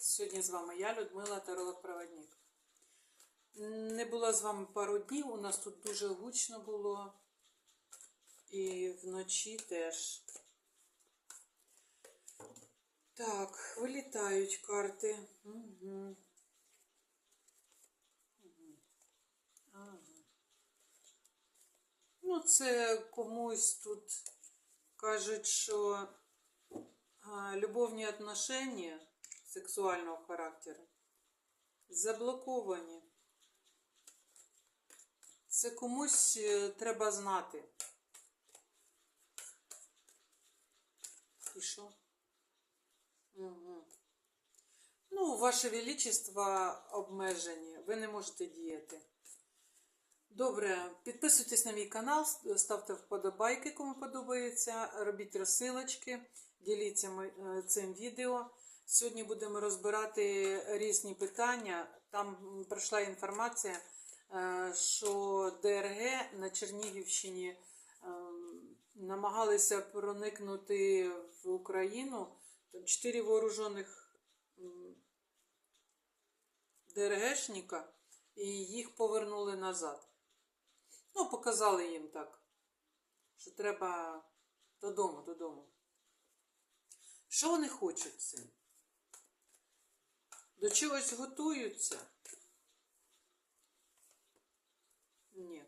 Сьогодні з вами я, Людмила Таролог-Проводник. Не було з вами пару днів, у нас тут дуже гучно було. І вночі теж. Так, вилітають карти. Угу. Ага. Ну, це комусь тут кажуть, що а, любовні отношения сексуального характеру заблоковані. Це комусь е, треба знати. І що? Угу. Ну, ваше величество обмежені, ви не можете діяти. Добре, підписуйтесь на мій канал, ставте вподобайки, кому подобається, робіть розсилочки, діліться е, цим відео. Сьогодні будемо розбирати різні питання. Там м, прийшла інформація, е, що ДРГ на Чернігівщині ем, намагалися проникнути в Україну. Чотири вооружених ДРГшника і їх повернули назад. Ну, показали їм так, що треба додому, додому. Що вони хочуть цим? До чогось готуються? Ні.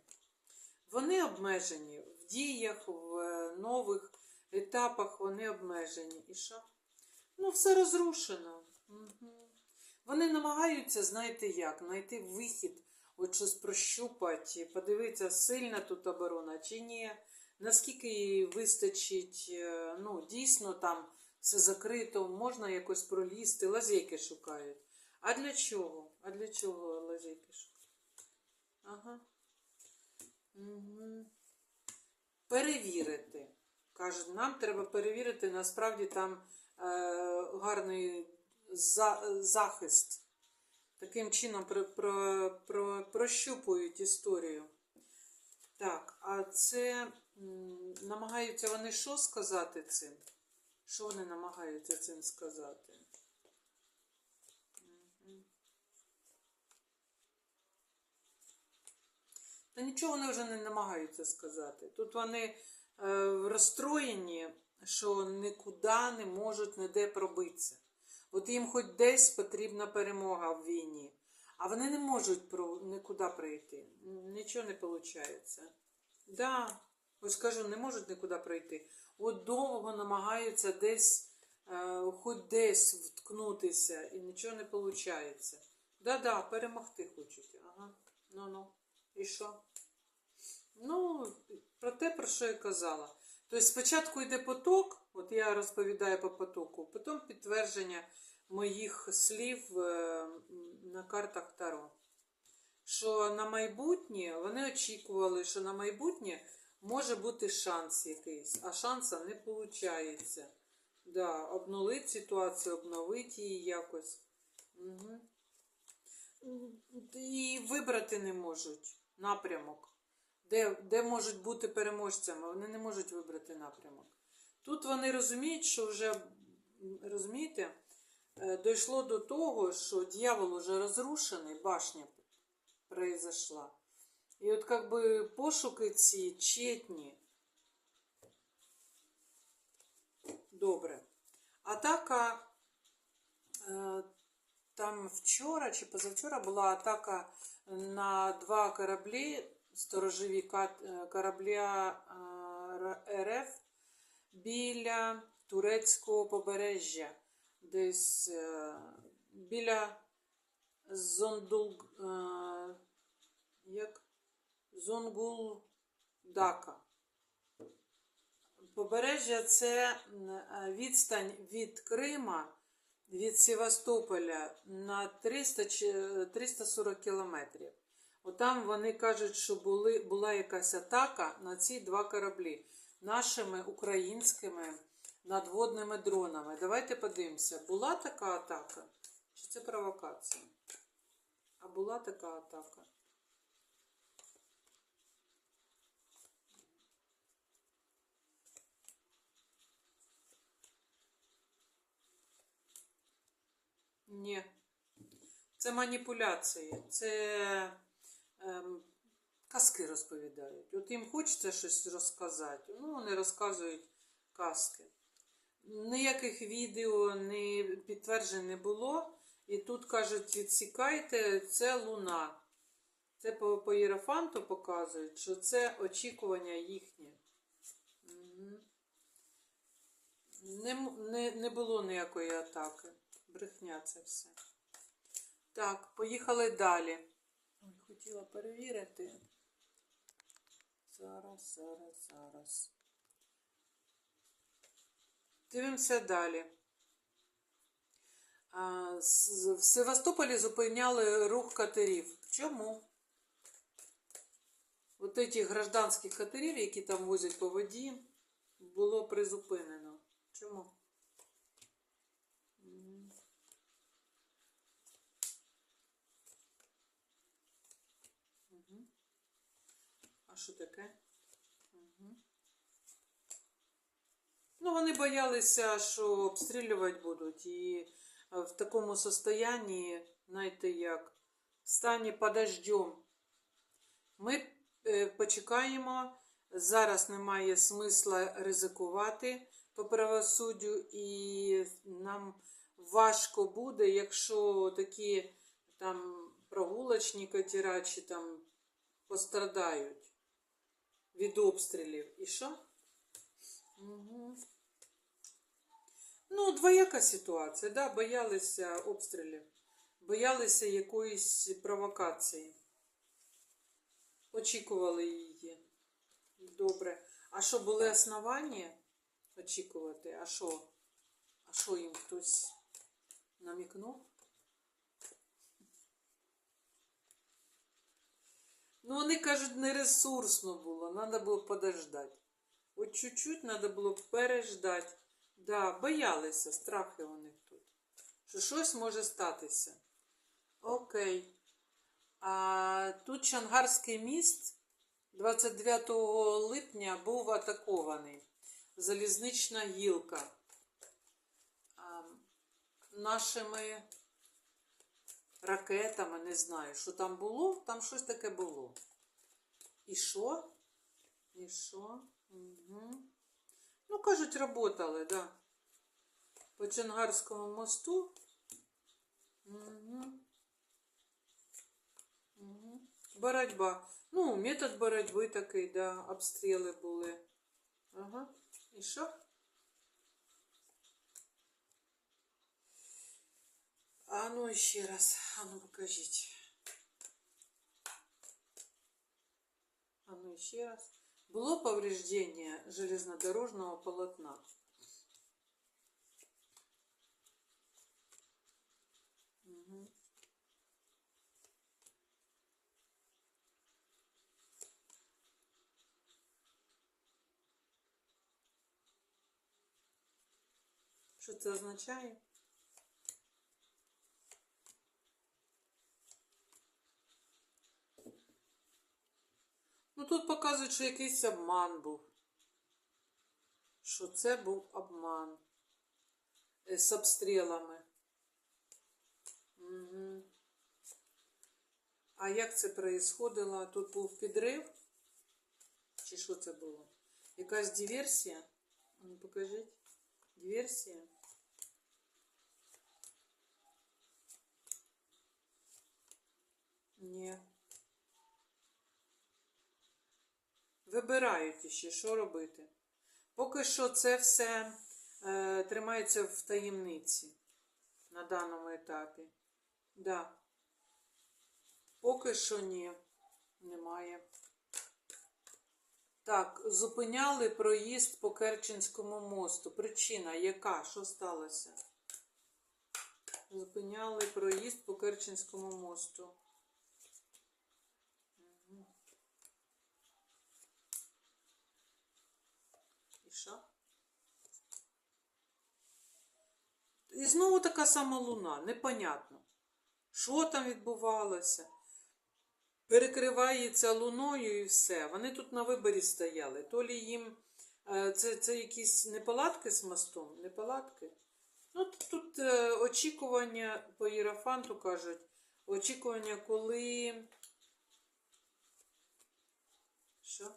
Вони обмежені в діях, в е, нових етапах вони обмежені. І що? Ну, все розрушено. Угу. Вони намагаються, знаєте як, знайти вихід, от щось прощупати, подивитися, сильна тут оборона чи ні, наскільки їй вистачить, е, ну, дійсно там все закрито, можна якось пролізти, лазейки шукають. А для чого? А для чого лазейки шукають? Ага. Угу. Перевірити. Кажуть, нам треба перевірити, насправді там е, гарний за, захист. Таким чином про, про, про, прощупують історію. Так, а це намагаються вони що сказати цим? Що вони намагаються цим сказати? Та нічого вони вже не намагаються сказати. Тут вони е, розстроєні, що нікуди не можуть ніде пробитися. От їм хоч десь потрібна перемога в війні, а вони не можуть про, нікуди прийти. Нічого не виходить. Да, ось кажу, не можуть нікуди прийти. От довго намагаються десь, е, хоч десь вткнутися, і нічого не виходить. Да-да, перемогти хочуть. Ага. Ну-ну. І що? Ну, про те, про що я казала. Тобто спочатку йде поток, от я розповідаю по потоку, потім підтвердження моїх слів е, на картах Таро. Що на майбутнє вони очікували, що на майбутнє може бути шанс якийсь, а шанса не виходить. Да, обнулити ситуацію, обновити її якось. Угу. І вибрати не можуть напрямок. Де, де можуть бути переможцями, вони не можуть вибрати напрямок. Тут вони розуміють, що вже, розумієте, е, дійшло до того, що дьявол уже розрушений, башня произошла. І от как би пошуки ці тщетні. Добре. Атака е, там вчора чи позавчора була атака на два кораблі сторожові е, корабля е, РФ біля турецького побережжя, десь е, біля Зондул, е, як Зонгулдака. Побережжя це е, відстань від Крима, від Севастополя на 300, 340 кілометрів. Отам вони кажуть, що були, була якась атака на ці два кораблі нашими українськими надводними дронами. Давайте подивимося, була така атака? Чи це провокація? А була така атака? Ні. Це маніпуляції. Це ем, казки розповідають. От їм хочеться щось розказати. Ну, вони розказують казки. Ніяких відео не підтверджень не було. І тут кажуть, відсікайте, це луна. Це по, по Єрофанту показують, що це очікування їхнє. Мгм. Не, не, не було ніякої атаки. Брехня це все. Так, поїхали далі. Ой, хотіла перевірити. Зараз, зараз, зараз. Дивимося далі. В Севастополі зупиняли рух катерів. Чому? От этих гражданських катерів, які там возять по воді, було призупинено. Чому? Мгм. А що таке? Мгм. Ну, вони боялися, що обстрілювати будуть. І е, в такому состоянні, знаєте як, в стані подождем. Ми е, почекаємо. Зараз немає смисла ризикувати по правосуддю, і нам важко буде, якщо такі там прогулочні катера чи там пострадають від обстрілів. І що? Угу. Ну, двояка ситуація, да, боялися обстрілів, боялися якоїсь провокації. Очікували її. Добре. А що були основання очікувати? А що? А що їм хтось намікнув? Ну, вони кажуть, не ресурсно було, треба було подождати. От чуть-чуть треба було переждати. Да, боялися, страхи у них тут. Що щось може статися. Окей. А тут Чангарський міст 29 липня був атакований. Залізнична гілка. А, нашими ракетами, не знаю, що там було, там щось таке було. І що? І що? Угу. Ну, кажуть, работали, да. По Чангарському мосту. Угу. Угу. Боротьба. Ну, метод боротьби такий, да, обстріли були. Ага. І що? А ну ще раз. А ну покажіть. А ну ще раз. Было повреждение железнодорожного полотна. Що це означає? Ну тут показують, що якийсь обман був. Що це був обман Е, з обстрілами. Угу. А як це происходило? Тут був підрив? Чи що це було? Якась диверсія? Ну, покажіть. Диверсія? Ні. Вибирають іще, що робити. Поки що це все е, тримається в таємниці на даному етапі. Да. Поки що ні, немає. Так, зупиняли проїзд по Керченському мосту. Причина яка? Що сталося? Зупиняли проїзд по Керченському мосту. І? І знову така сама луна, непонятно. Що там відбувалося? Перекривається луною і все. Вони тут на виборі стояли. То лі їм е, це, це якісь неполадки з мостом? Неполадки? Ну, тут е, очікування по Єрофанту кажуть, очікування, коли. Що?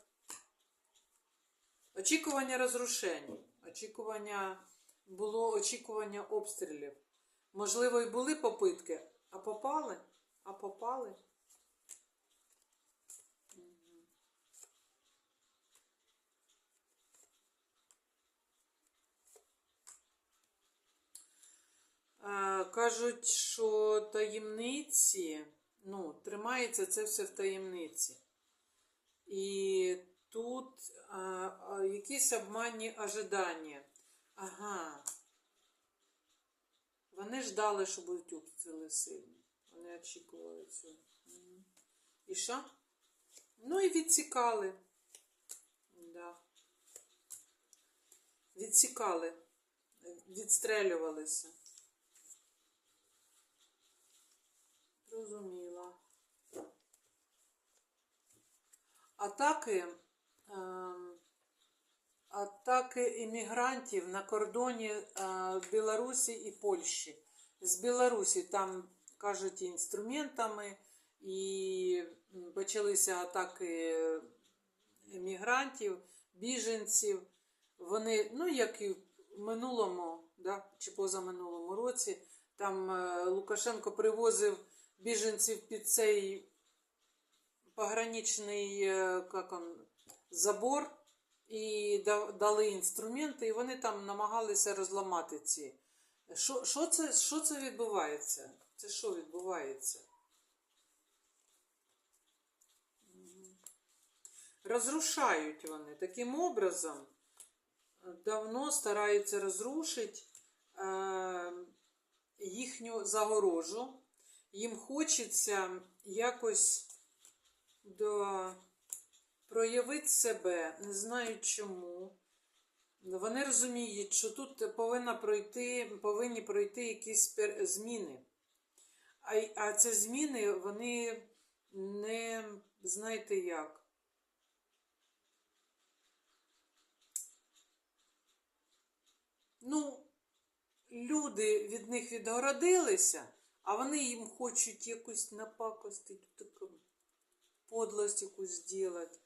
Очікування розрушень. Очікування було очікування обстрілів. Можливо, і були попитки, а попали? А попали? Е, Кажуть, що таємниці, ну, тримається це все в таємниці. І тут а, а, якісь обманні ожидання. Ага. Вони ждали, що будуть обстріли сильні. Вони очікували цього. І що? Ну і відсікали. Да. Відсікали. Відстрелювалися. Зрозуміла. Атаки, атаки іммігрантів на кордоні е, Білорусі і Польщі. З Білорусі там кажуть інструментами, і почалися атаки іммігрантів, біженців. Вони, ну як і в минулому, да, чи позаминулому році, там е, Лукашенко привозив біженців під цей пограничний е, как он, забор і дали інструменти, і вони там намагалися розламати ці. Що, що, це, що це відбувається? Це що відбувається? Розрушають вони таким образом. Давно стараються розрушити е, їхню загорожу. Їм хочеться якось до... проявити себе, не знаю чому. Вони розуміють, що тут повинна пройти, повинні пройти якісь зміни. А, а ці зміни, вони не знаєте як. Ну, люди від них відгородилися, а вони їм хочуть якусь напакостити, таку подлость якусь зробити.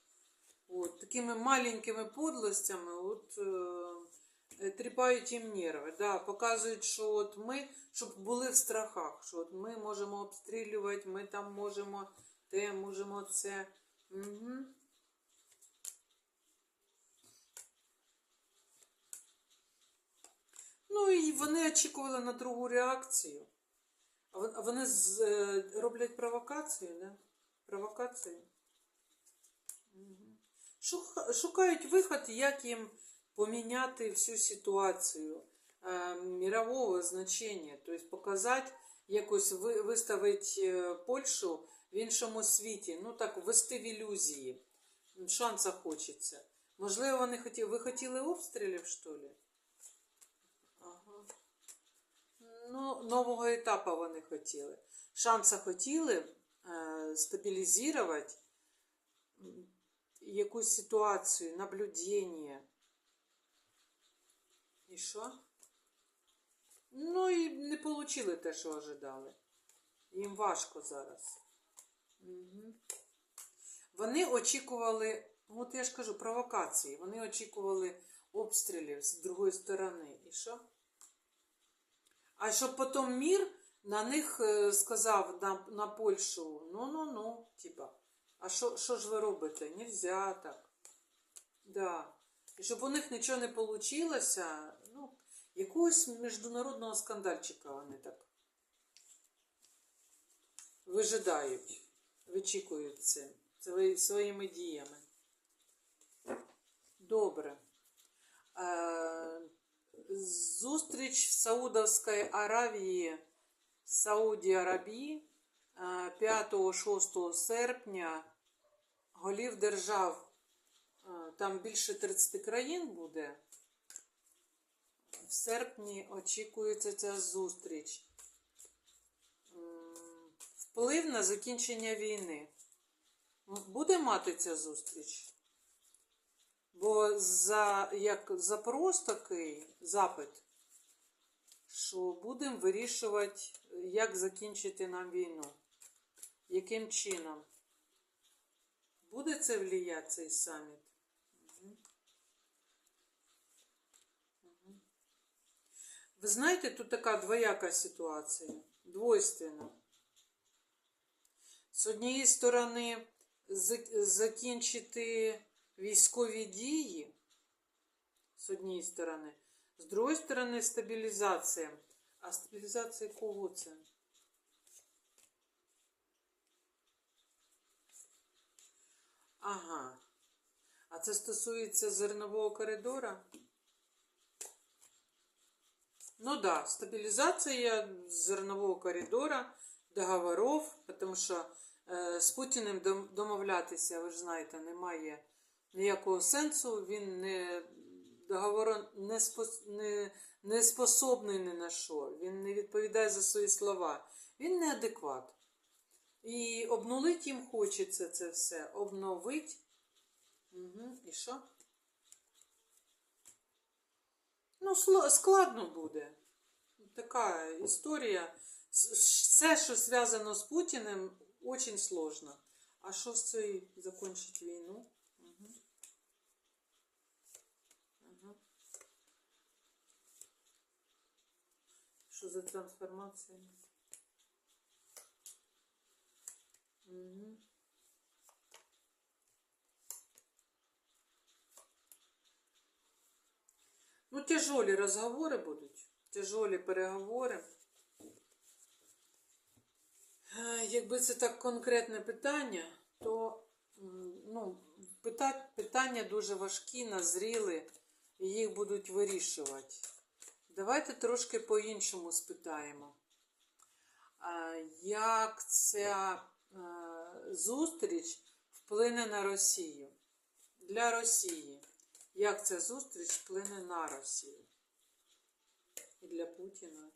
От, такими маленькими подлостями от, е, тріпають їм нерви. Да, показують, що от ми, щоб були в страхах, що от ми можемо обстрілювати, ми там можемо те, можемо це. Угу. Ну і вони очікували на другу реакцію. А вони з, е, роблять провокацію, да? Провокацію. Мгм. Шукають виход, як їм поміняти всю ситуацію е, мирового значення. Тобто показати, якось ви- виставити е, Польщу в іншому світі. Ну так, ввести в ілюзії. Шанса хочеться. Можливо, вони хотіли. Ви хотіли обстрілів, що ли? Ага. Ну, нового етапу вони хотіли. Шанса хотіли е, стабілізувати якусь ситуацію, наблюдення. І що? Ну і не отримали те, що ожидали. Їм важко зараз. Угу. Вони очікували, от я ж кажу, провокації. Вони очікували обстрілів з другої сторони. І що? А щоб потім мір на них е, сказав на, на Польщу, ну-ну-ну, типа, а що, що ж ви робите? Нельзя так. Да. І щоб у них нічого не вийшло, ну, якогось міжнародного скандальчика вони так вижидають, вичікують це своїми діями. Добре. Зустріч в Саудовській Аравії, Сауді Арабії 5-6 серпня голів держав, е, там більше 30 країн буде. В серпні очікується ця зустріч. Вплив на закінчення війни. Буде мати ця зустріч? Бо за як запрос такий запит, що будемо вирішувати, як закінчити нам війну. Яким чином? Буде це вліяти цей саміт? Ви знаєте, тут така двояка ситуація, двойственна. З однієї сторони, закінчити військові дії, з однієї сторони, з другої сторони, стабілізація. А стабілізація кого це? Ага. А це стосується зернового коридора? Ну да, стабилизация зернового коридора, договоров, тому що е, з Путіним домовлятися, ви ж знаєте, немає ніякого сенсу. Він не договор не, не, не способний ні на що. Він не відповідає за свої слова. Він неадекват. І обнулити їм хочеться це все. Обновить. Угу. І що? Ну, складно буде. Така історія. Все, що зв'язано з Путіним, дуже сложно. А що з цією закінчить війну? Угу. Угу. Що за трансформація? Угу. Ну, тяжелі розговори будуть, тяжелі переговори. Е, Якби це так конкретне питання, то ну, питання дуже важкі, назріли, і їх будуть вирішувати. Давайте трошки по-іншому спитаємо. Як ця е, зустріч вплине на Росію? Для Росії. Як ця зустріч вплине на Росію? І для Путіна.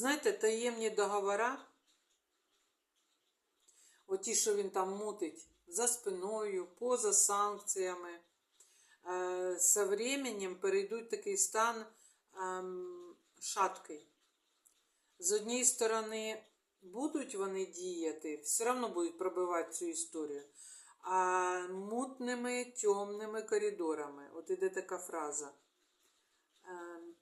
Знаєте, таємні договори, оті, що він там мутить за спиною, поза санкціями, е, со временем перейдуть такий стан ем, шаткий. З однієї сторони, будуть вони діяти, все одно будуть пробивати цю історію. А мутними темними коридорами, от іде така фраза. Ем,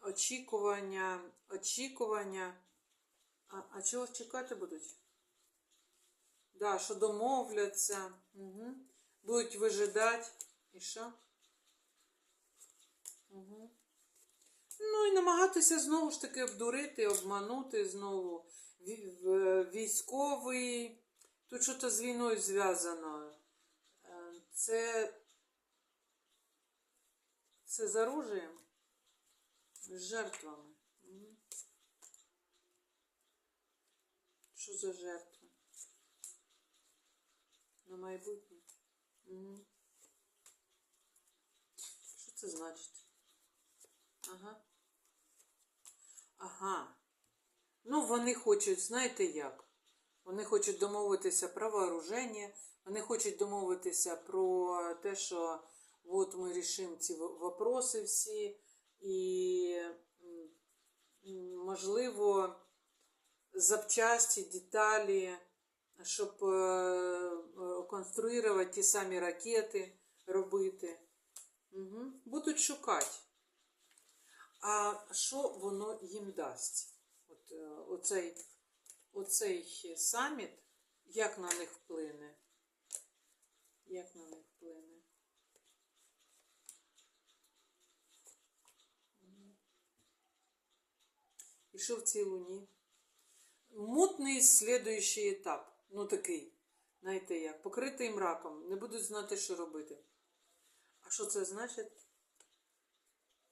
очікування, очікування. А, а чого чекати будуть? Да, що домовляться, угу. будуть вижидати. І що? Угу. Ну і намагатися знову ж таки обдурити, обманути знову. Військовий. Тут що-то з війною зв'язано. Е, Це. Це з оружием? З жертвами. Що за жертва? На майбутнє. Мгм. Що це значить? Ага. Ага. Ну, вони хочуть, знаєте як? Вони хочуть домовитися про вооруження, вони хочуть домовитися про те, що от ми рішимо ці вопроси всі, і, можливо, запчасті, деталі, щоб е, е, конструювати ті самі ракети, робити. Угу. Будуть шукати. А що воно їм дасть? От, е, оцей, оцей саміт, як на них вплине? Як на них вплине? І що в цій луні? Мутний слідуючий етап. Ну такий, знаєте як, покритий мраком. Не будуть знати, що робити. А що це значить?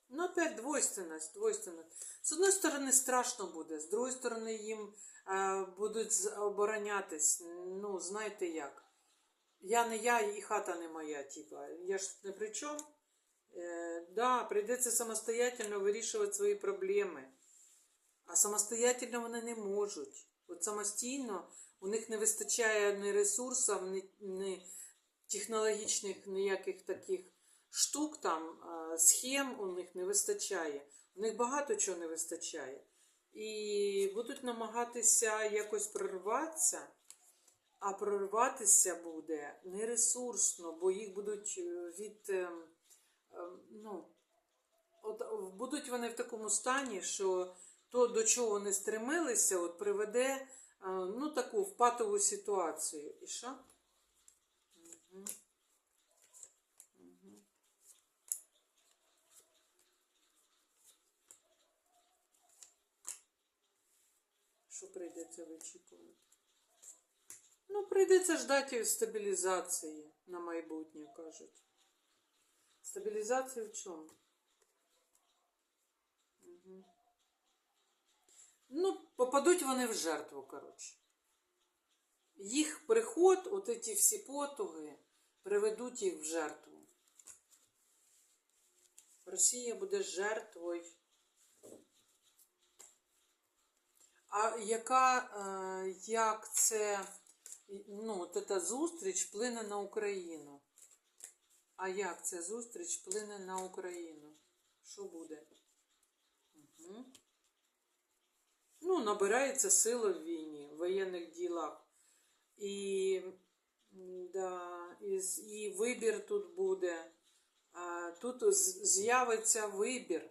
Ну, опять двойственность, двойственность. З одної сторони, страшно буде, з другої сторони, їм е, будуть оборонятись. Ну, знаєте як. Я не я і хата не моя, типа. Я ж не при чому. Е, да, прийдеться самостоятельно вирішувати свої проблеми. А самостоятельно вони не можуть. От самостійно у них не вистачає ні ресурсів, ні, ні технологічних ніяких таких штук, там, схем у них не вистачає. У них багато чого не вистачає. І будуть намагатися якось прорватися, а прорватися буде не ресурсно, бо їх будуть е, від. ем, ем, ну, от е, будуть вони в такому стані, що то, до чого вони стремилися, от приведе е, ну, таку впатову ситуацію. І що? Мгм. Мгм. Що прийдеться вичікувати? Ну, прийдеться ждати стабілізації на майбутнє, кажуть. Стабілізація в чому? Мгм. Ну, попадуть вони в жертву, коротше. Їх приход, от ці всі потуги, приведуть їх в жертву. Росія буде жертвою. А яка, е, як це, ну, от ця зустріч вплине на Україну? А як ця зустріч вплине на Україну? Що буде? Угу. Ну, набирається сила в війні, в воєнних ділах. І, да, і, і вибір тут буде. А, тут з'явиться вибір.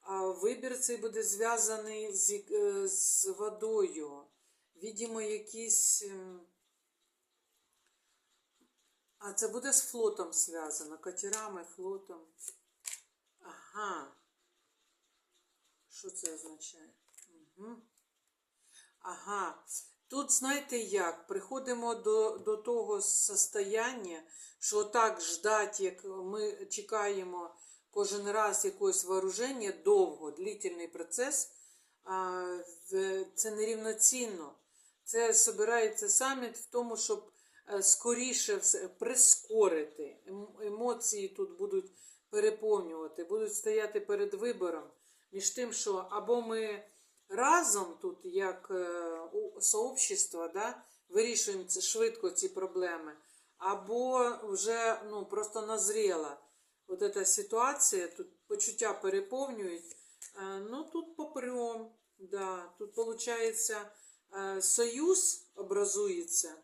А вибір цей буде зв'язаний з, е, з водою. Відімо, якісь. ем, А це буде з флотом зв'язано, катерами, флотом. Ага. Що це означає? Ага. Тут, знаєте як, приходимо до, до того состояння, що так ждать, як ми чекаємо кожен раз якогось вооруження, довго, длительний процес, а, це нерівноцінно. Це збирається саміт в тому, щоб е, скоріше все прискорити. Ем- Емоції тут будуть переповнювати, будуть стояти перед вибором між тим, що або ми разом тут, як е, сообщество, да, вирішуємо швидко ці проблеми, або вже ну, просто назріла от ця ситуація, тут почуття переповнюють. Е, Ну, тут попрем, да, тут виходить союз образується.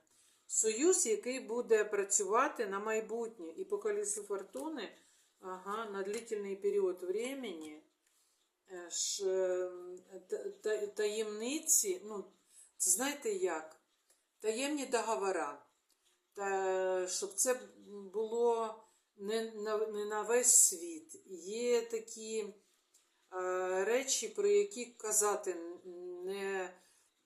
Союз, який буде працювати на майбутнє. І по колесу фортуни ага, на длительний період времени е, ж, е, та- таємниці, ну, це знаєте як? Таємні договора. Та, щоб це було не на, не на весь світ. Є такі е, речі, про які казати не,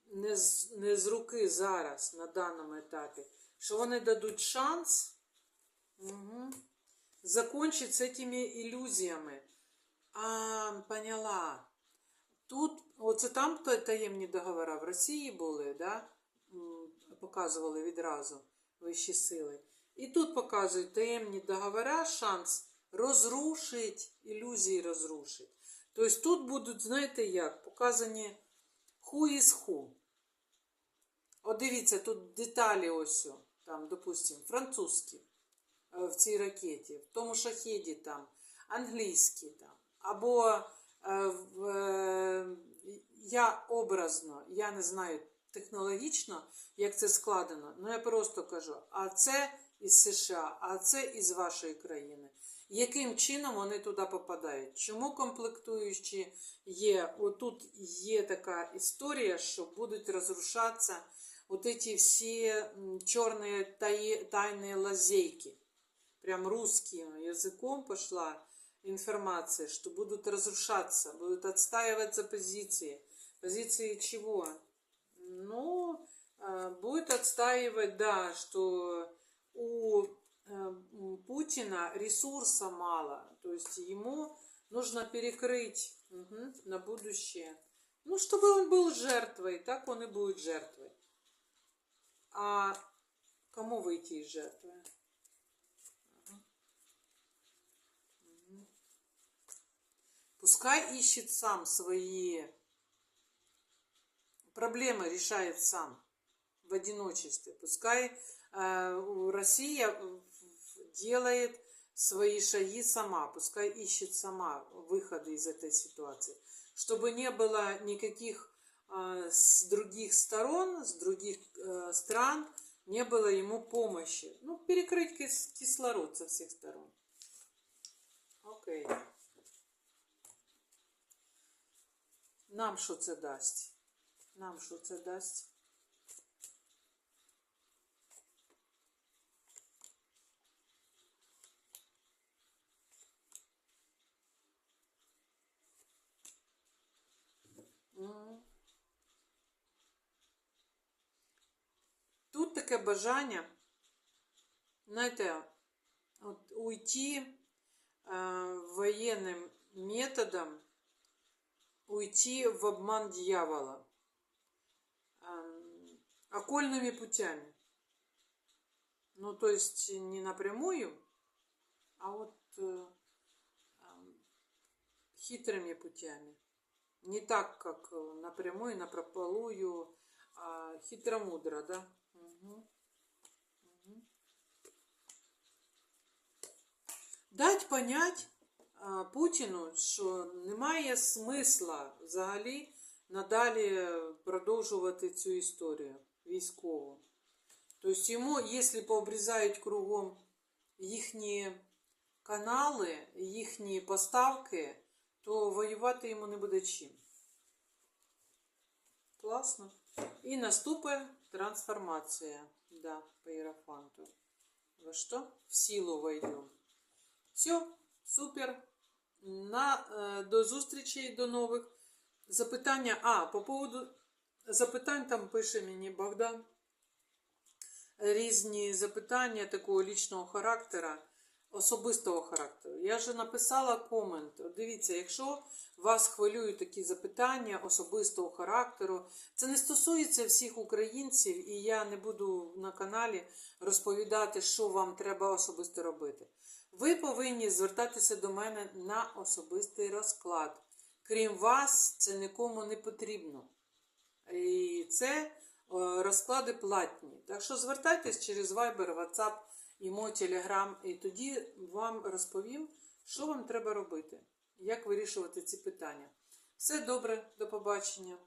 не, з, не з руки зараз на даному етапі, що вони дадуть шанс угу, закончить з цими ілюзіями. Поняла. Тут, оце там таємні договори в Росії були, да? Показували відразу вищі сили. І тут показують таємні договори, шанс розрушить, ілюзії розрушить. Тобто тут будуть, знаєте як, показані who is who. От дивіться, тут деталі ось, там, допустимо, французькі е, в цій ракеті, в тому шахеді там, англійські там, або в, е, я образно, я не знаю технологічно, як це складено, але я просто кажу, а це із США, а це із вашої країни. Яким чином вони туди попадають? Чому комплектуючі є? Отут є така історія, що будуть розрушатися от ці всі чорні тайні лазейки. Прям русским языком пошла информация, что будут разрушаться, будут отстаиваться позиции. Позиции чего? Ну, э, будет отстаивать, да, что у э, м, Путина ресурса мало, то есть ему нужно перекрыть мгм, на будущее. Ну, чтобы он был жертвой, так он и будет жертвой. А кому выйти из жертвы? Пускай ищет сам свои проблемы решает сам в одиночестве. Пускай э, Россия делает свои шаги сама, пускай ищет сама выходы из этой ситуации, чтобы не было никаких э, с других сторон, с других э, стран, не было ему помощи. Ну, перекрыть кис- кислород со всех сторон. Окей. Нам що це дасть? Нам що це дасть? Тут таке бажання, знаєте, от уйти э, военным методом, уйти в обман дьявола, окольными путями. Ну, то есть не напрямую, а вот э, хитрыми путями. Не так, как напрямую, напропалую, а хитромудро, да? Мгм. Мгм. Дать понять Путіну, що немає смисла взагалі надалі продовжувати цю історію військову. Тобто йому, якщо пообрізають кругом їхні канали, їхні поставки, то воювати йому не буде чим. Класно. І наступить трансформація. Да, по Єрофанту. Во що? В силу войдем. Все, супер. На, е, до зустрічей, до нових. Запитання. А, по поводу запитань там пише мені Богдан. Різні запитання такого лічного характера, особистого характеру. Я вже написала комент. Дивіться, якщо вас хвилюють такі запитання особистого характеру, це не стосується всіх українців, і я не буду на каналі розповідати, що вам треба особисто робити. Ви повинні звертатися до мене на особистий розклад. Крім вас, це нікому не потрібно. І це е, розклади платні. Так що звертайтесь через Viber, WhatsApp, імо, Telegram, і тоді вам розповім, що вам треба робити, як вирішувати ці питання. Все добре, до побачення.